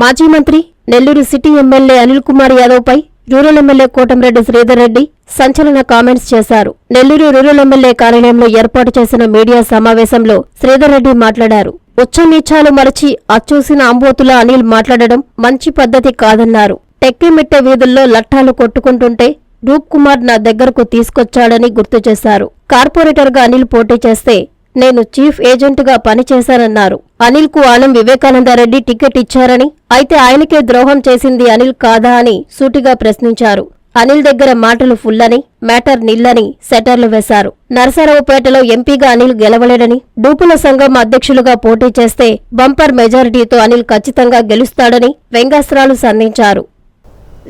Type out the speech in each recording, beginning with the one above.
మాజీ మంత్రి Nellore city MLA Anil Kumar Yadav పై రూరల్ ఎమ్మెల్యే కోటంరెడ్డి శ్రీధర్ రెడ్డి సంచలన కామెంట్స్ చేశారు. నెల్లూరు రూరల్ ఎమ్మెల్యే కార్యాలయంలో ఏర్పాటు చేసిన మీడియా సమావేశంలో శ్రీధర్ రెడ్డి మాట్లాడారు. ఉచ్చనీచాలు మరచి అచ్చూసిన అంబోతుల అనిల్ మాట్లాడడం మంచి పద్ధతి కాదన్నారు. టెక్కిమిట్టె వీధుల్లో లట్టాలు కొట్టుకుంటుంటే రూప్ కుమార్ నా దగ్గరకు తీసుకొచ్చాడని గుర్తు చేశారు. కార్పొరేటర్గా అనిల్ పోటీ చేస్తే నేను చీఫ్ ఏజెంట్గా పనిచేశానన్నారు. అనిల్కు ఆనం వివేకానందరెడ్డి టికెట్ ఇచ్చారని అయితే ఆయనకే ద్రోహం చేసింది అనిల్ కాదా అని సూటిగా ప్రశ్నించారు. అనిల్ దగ్గర మాటలు ఫుల్లని మ్యాటర్ నిల్లని సెటర్లు వేశారు. నరసరావుపేటలో ఎంపీగా అనిల్ గెలవలేడని డూపుల సంఘం అధ్యక్షులుగా పోటీ చేస్తే బంపర్ మెజారిటీతో అనిల్ ఖచ్చితంగా గెలుస్తాడని వ్యంగ్యాస్త్రాలు సంధించారు.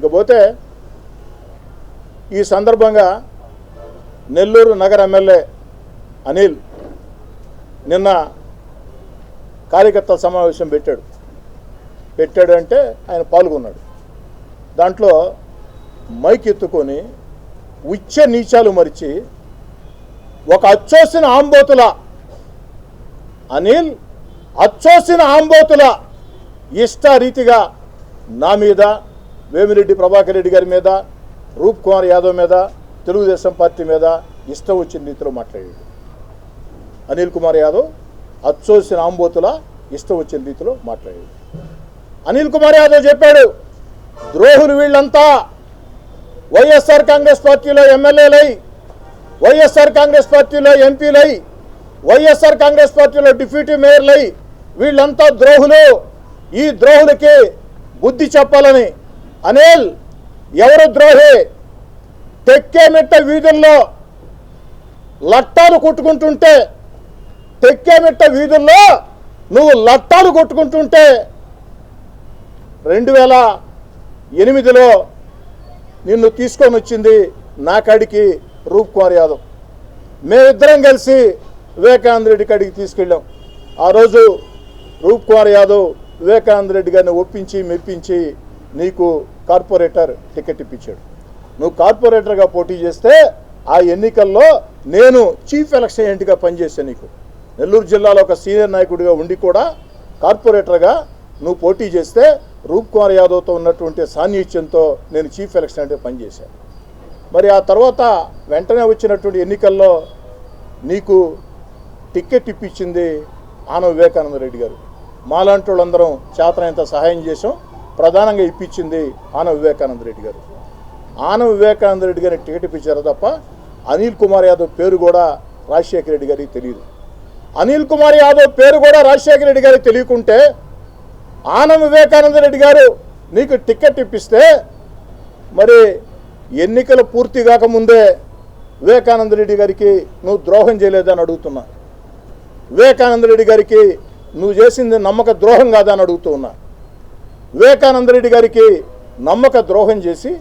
ఇకపోతే ఈ సందర్భంగా నెల్లూరు నగర ఎమ్మెల్యే అనిల్ నిన్న కార్యకర్తల సమావేశం పెట్టాడు. పెట్టాడు అంటే ఆయన పాల్గొన్నాడు. దాంట్లో మైక్ ఎత్తుకొని ఉచ్చ నీచాలు మరిచి ఒక అచ్చోసిన ఆంబోతుల అనిల్ అచ్చోసిన ఆంబోతుల ఇష్టారీతిగా నా మీద వేమిరెడ్డి ప్రభాకర్ రెడ్డి గారి మీద రూప్ కుమార్ యాదవ్ మీద తెలుగుదేశం పార్టీ మీద ఇష్టం వచ్చిన రీతిలో మాట్లాడాడు. అనిల్ కుమార్ యాదవ్ అచ్చోసి రాంబోతుల ఇష్టం వచ్చిన రీతిలో మాట్లాడాడు. అనిల్ కుమార్ యాదవ్ చెప్పాడు ద్రోహులు వీళ్ళంతా వైఎస్ఆర్ కాంగ్రెస్ పార్టీలో ఎమ్మెల్యేలై వైఎస్ఆర్ కాంగ్రెస్ పార్టీలో ఎంపీలై వైఎస్ఆర్ కాంగ్రెస్ పార్టీలో డిప్యూటీ మేయర్లై వీళ్ళంతా ద్రోహులు. ఈ ద్రోహులకి బుద్ధి చెప్పాలని అనిల్ ఎవరు ద్రోహి? తెక్కేమిట్ట వీధుల్లో లట్టాలు కొట్టుకుంటుంటే తెక్కేమిట్ట వీధుల్లో నువ్వు లట్టాలు కొట్టుకుంటుంటే రెండు వేల ఎనిమిదిలో నిన్ను తీసుకొని వచ్చింది నా కాడికి రూప్ కుమార్ యాదవ్. మేమిద్దరం కలిసి వివేకానంద రెడ్డి కాడికి తీసుకెళ్ళాం. ఆ రోజు రూప్ కుమార్ యాదవ్ వివేకానంద రెడ్డి గారిని ఒప్పించి మెప్పించి నీకు కార్పొరేటర్ టికెట్ ఇప్పించాడు. నువ్వు కార్పొరేటర్గా పోటీ చేస్తే ఆ ఎన్నికల్లో నేను చీఫ్ ఎలక్షన్ ఏంటిగా పనిచేశాను నీకు. నెల్లూరు జిల్లాలో ఒక సీనియర్ నాయకుడిగా ఉండి కూడా కార్పొరేటర్గా నువ్వు పోటీ చేస్తే రూప్ కుమార్ యాదవ్తో ఉన్నటువంటి సాన్నిహిత్యంతో నేను చీఫ్ ఎలక్షన్ అంటే పనిచేశాను. మరి ఆ తర్వాత వెంటనే వచ్చినటువంటి ఎన్నికల్లో నీకు టికెట్ ఇప్పించింది ఆనవ వివేకానంద రెడ్డి గారు. మాలాంటి వాళ్ళందరం చేతనంత సహాయం చేసాం ప్రధానంగా ఇప్పించింది ఆనవ వివేకానంద రెడ్డి గారు. ఆనవ వివేకానంద రెడ్డి గారిని టికెట్ ఇప్పించారు తప్ప అనిల్ కుమార్ యాదవ్ పేరు కూడా రాజశేఖర రెడ్డి గారికి తెలియదు. అనిల్ కుమార్ యాదవ్ పేరు కూడా రాజశేఖర రెడ్డి గారికి తెలియకుంటే ఆనం వివేకానంద రెడ్డి గారు నీకు టికెట్ ఇప్పిస్తే మరి ఎన్నికలు పూర్తి కాకముందే వివేకానంద రెడ్డి గారికి నువ్వు ద్రోహం చేయలేదని అడుగుతున్నా. వివేకానంద రెడ్డి గారికి నువ్వు చేసింది నమ్మక ద్రోహం కాదని అడుగుతూ ఉన్నా. వివేకానంద రెడ్డి గారికి నమ్మక ద్రోహం చేసి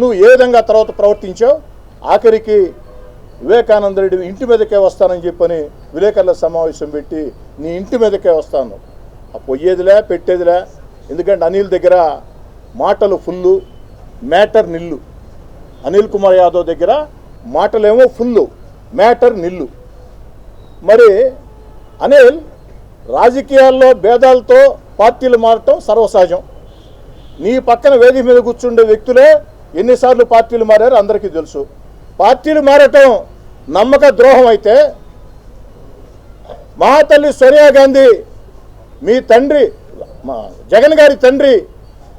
నువ్వు ఏ విధంగా తర్వాత ప్రవర్తించావు? ఆఖరికి వివేకానంద రెడ్డి ఇంటి మీదకే వస్తానని చెప్పని విలేకరుల సమావేశం పెట్టి నీ ఇంటి మీదకే వస్తాను. ఆ పొయ్యేదిలే పెట్టేదిలే. ఎందుకంటే అనిల్ దగ్గర మాటలు ఫుల్లు మ్యాటర్ నిల్లు. అనిల్ కుమార్ యాదవ్ దగ్గర మాటలేమో ఫుల్లు మ్యాటర్ నిల్లు. మరి అనిల్ రాజకీయాల్లో భేదాలతో పార్టీలు మారటం సర్వసహజం. నీ పక్కన వేదిక మీద కూర్చుండే వ్యక్తులే ఎన్నిసార్లు పార్టీలు మారారో అందరికీ తెలుసు. పార్టీలు మారటం నమ్మక ద్రోహం అయితే మహాతల్లి సోనియా గాంధీ మీ తండ్రి మా జగన్ గారి తండ్రి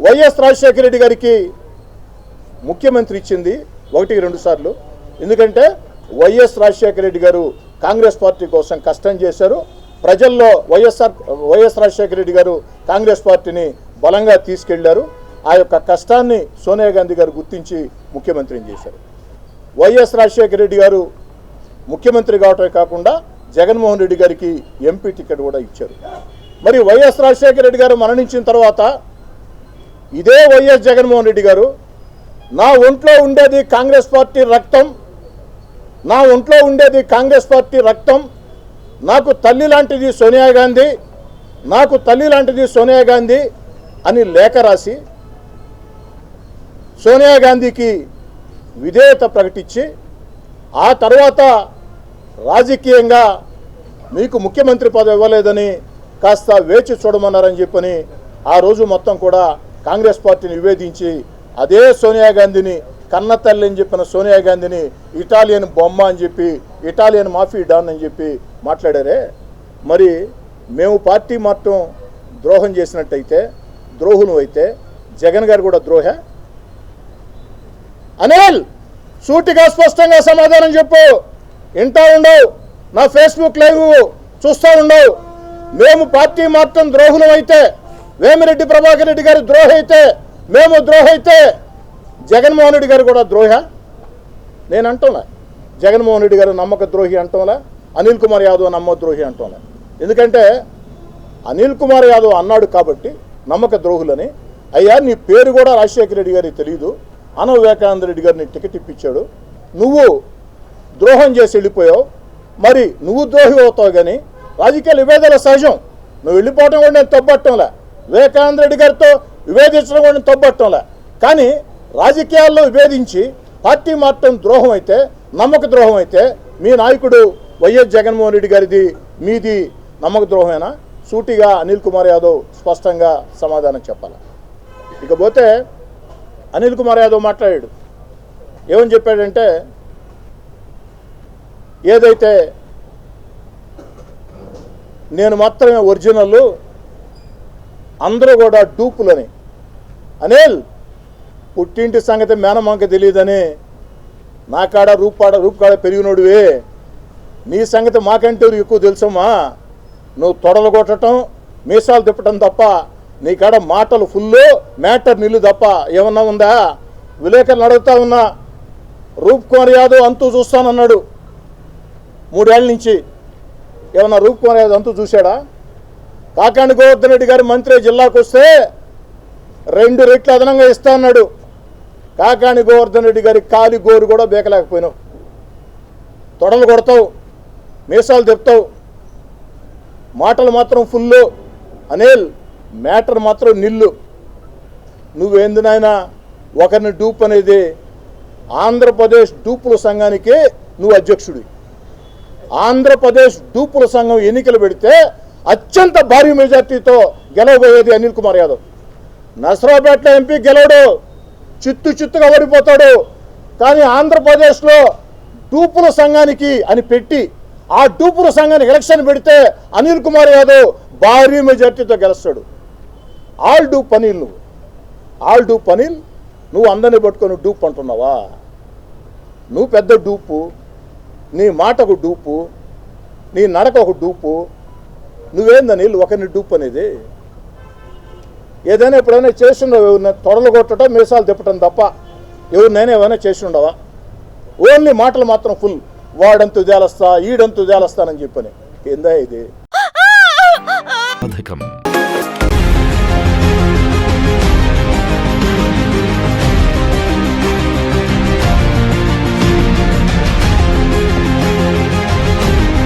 వైఎస్ రాజశేఖర రెడ్డి గారికి ముఖ్యమంత్రి ఇచ్చింది ఒకటికి రెండు సార్లు. ఎందుకంటే వైఎస్ రాజశేఖర రెడ్డి గారు కాంగ్రెస్ పార్టీ కోసం కష్టం చేశారు. ప్రజల్లో వైఎస్ఆర్ వైఎస్ రాజశేఖర రెడ్డి గారు కాంగ్రెస్ పార్టీని బలంగా తీసుకెళ్ళారు. ఆ యొక్క కష్టాన్ని సోనియా గాంధీ గారు గుర్తించి ముఖ్యమంత్రిని చేశారు. వైఎస్ రాజశేఖర రెడ్డి గారు ముఖ్యమంత్రి కావటమే కాకుండా జగన్మోహన్ రెడ్డి గారికి ఎంపీ టికెట్ కూడా ఇచ్చారు. మరి వైఎస్ రాజశేఖర రెడ్డి గారు మరణించిన తర్వాత ఇదే వైఎస్ జగన్మోహన్ రెడ్డి గారు నా ఒంట్లో ఉండేది కాంగ్రెస్ పార్టీ రక్తం నా ఒంట్లో ఉండేది కాంగ్రెస్ పార్టీ రక్తం నాకు తల్లి లాంటిది సోనియా గాంధీ నాకు తల్లి లాంటిది సోనియా గాంధీ అని లేఖ రాసి సోనియా గాంధీకి విధేయత ప్రకటించి ఆ తర్వాత రాజకీయంగా మీకు ముఖ్యమంత్రి పదవి ఇవ్వలేదని కాస్త వేచి చూడమన్నారని చెప్పని ఆ రోజు మొత్తం కూడా కాంగ్రెస్ పార్టీని నివేదించి అదే సోనియా గాంధీని కన్న తల్లి అని చెప్పిన సోనియా గాంధీని ఇటాలియన్ బొమ్మ అని చెప్పి ఇటాలియన్ మాఫీ డాన్ అని చెప్పి మాట్లాడారే. మరి మేము పార్టీ మాత్రం ద్రోహం చేసినట్టయితే ద్రోహులు అయితే జగన్ గారు కూడా ద్రోహ. అనిల్ సూటిగా స్పష్టంగా సమాధానం చెప్పు. వింటా ఉండవు. నా ఫేస్బుక్ లైవ్ చూస్తూ ఉండవు. మేము పార్టీ మాత్రం ద్రోహులం అయితే వేమిరెడ్డి ప్రభాకర్ రెడ్డి గారి ద్రోహ అయితే మేము ద్రోహ అయితే జగన్మోహన్ రెడ్డి గారు కూడా ద్రోహ? నేను అంటున్నా. జగన్మోహన్ రెడ్డి గారు నమ్మక ద్రోహి అంటంలా అనిల్ కుమార్ యాదవ్ నమ్మ ద్రోహి అంటంలా ఎందుకంటే అనిల్ కుమార్ యాదవ్ అన్నాడు కాబట్టి నమ్మక ద్రోహులని. అయ్యా నీ పేరు కూడా రాజశేఖర రెడ్డి గారికి తెలియదు అన వివేకానంద రెడ్డి గారిని టికెట్ ఇప్పించాడు. నువ్వు ద్రోహం చేసి వెళ్ళిపోయావు. మరి నువ్వు ద్రోహి అవుతావు కానీ రాజకీయ విభేదాల సహజం. నువ్వు వెళ్ళిపోవడం కూడా నేను తప్పట్టంలే. వివేకానంద రెడ్డి గారితో విభేదించడం కూడా నేను తప్పట్టంలే. కానీ రాజకీయాల్లో విభేదించి పార్టీ మాత్రం ద్రోహం అయితే నమ్మక ద్రోహం అయితే మీ నాయకుడు వైఎస్ జగన్మోహన్ రెడ్డి గారిది మీది నమ్మక ద్రోహమేనా? సూటిగా అనిల్ కుమార్ యాదవ్ స్పష్టంగా సమాధానం చెప్పాలి. ఇకపోతే అనిల్ కుమార్ యాదవ్ మాట్లాడాడు. ఏమని చెప్పాడంటే ఏదైతే నేను మాత్రమే ఒరిజినల్ అందరూ కూడా డూపులని. అనిల్ పుట్టింటి సంగతి మేనమాంక తెలియదని నా కాడ రూపాడ రూపకాడ పెరిగినోడివే. నీ సంగతి మాకంటే ఎక్కువ తెలుసమ్మా. నువ్వు తొడలు కొట్టడం మీసాలు తిప్పటం తప్ప నీ కాడ మాటలు ఫుల్ మ్యాటర్ నిల్లు తప్ప ఏమన్నా ఉందా? విలేకరులు అడుగుతా ఉన్నా. రూప్ కుమార్ యాదవ్ అంతూ చూస్తానన్నాడు. మూడేళ్ళ నుంచి ఏమన్నా రూప్ అంతా అంతూ చూశాడా? కాకాండి గోవర్ధన్ రెడ్డి గారి మంత్రి జిల్లాకు వస్తే రెండు రెట్లు అదనంగా ఇస్తా అన్నాడు. కాకాణి గోవర్ధన్ రెడ్డి గారి కాలి గోరు కూడా బేకలేకపోయినావు. తొడలు కొడతావు మీసాలు తెప్తావు మాటలు మాత్రం ఫుల్లు అనిల్ మ్యాటర్ మాత్రం నిల్లు. నువ్వేంది నాయనా ఒకరిని డూప్ అనేది ఆంధ్రప్రదేశ్ డూపుల సంఘానికి నువ్వు అధ్యక్షుడి ఆంధ్రప్రదేశ్ డూపుల సంఘం ఎన్నికలు పెడితే అత్యంత భారీ మెజార్టీతో గెలవబోయేది అనిల్ కుమార్ యాదవ్. నసరాపేట ఎంపీ గెలవడు. చిత్తు చిత్తుగా ఓడిపోతాడు. కానీ ఆంధ్రప్రదేశ్లో డూపుల సంఘానికి అని పెట్టి ఆ డూపుల సంఘానికి ఎలక్షన్ పెడితే అనిల్ కుమార్ యాదవ్ భారీ మెజార్టీతో గెలుస్తాడు. ఆల్ డూప్ అనిల్ నువ్వు. ఆల్ డూప్ అనిల్ నువ్వు అందరిని పట్టుకొని డూప్ అంటున్నావా? నువ్వు పెద్ద డూపు. నీ మాటకు డూపు నీ నడక ఒక డూపు నువ్వేందని ఒకరిని డూప్ అనేది? ఏదైనా ఎప్పుడైనా చేస్తుండవు ఎవరినైనా తొడలు కొట్టడం మీసాలు తిప్పటం తప్ప ఎవరినైనా ఏమైనా చేస్తుండవా ఓన్లీ మాటలు మాత్రం ఫుల్. వాడంతు జాలస్తా ఈడంతు జాలస్తానని చెప్పని. ఏందా ఇది? పథకం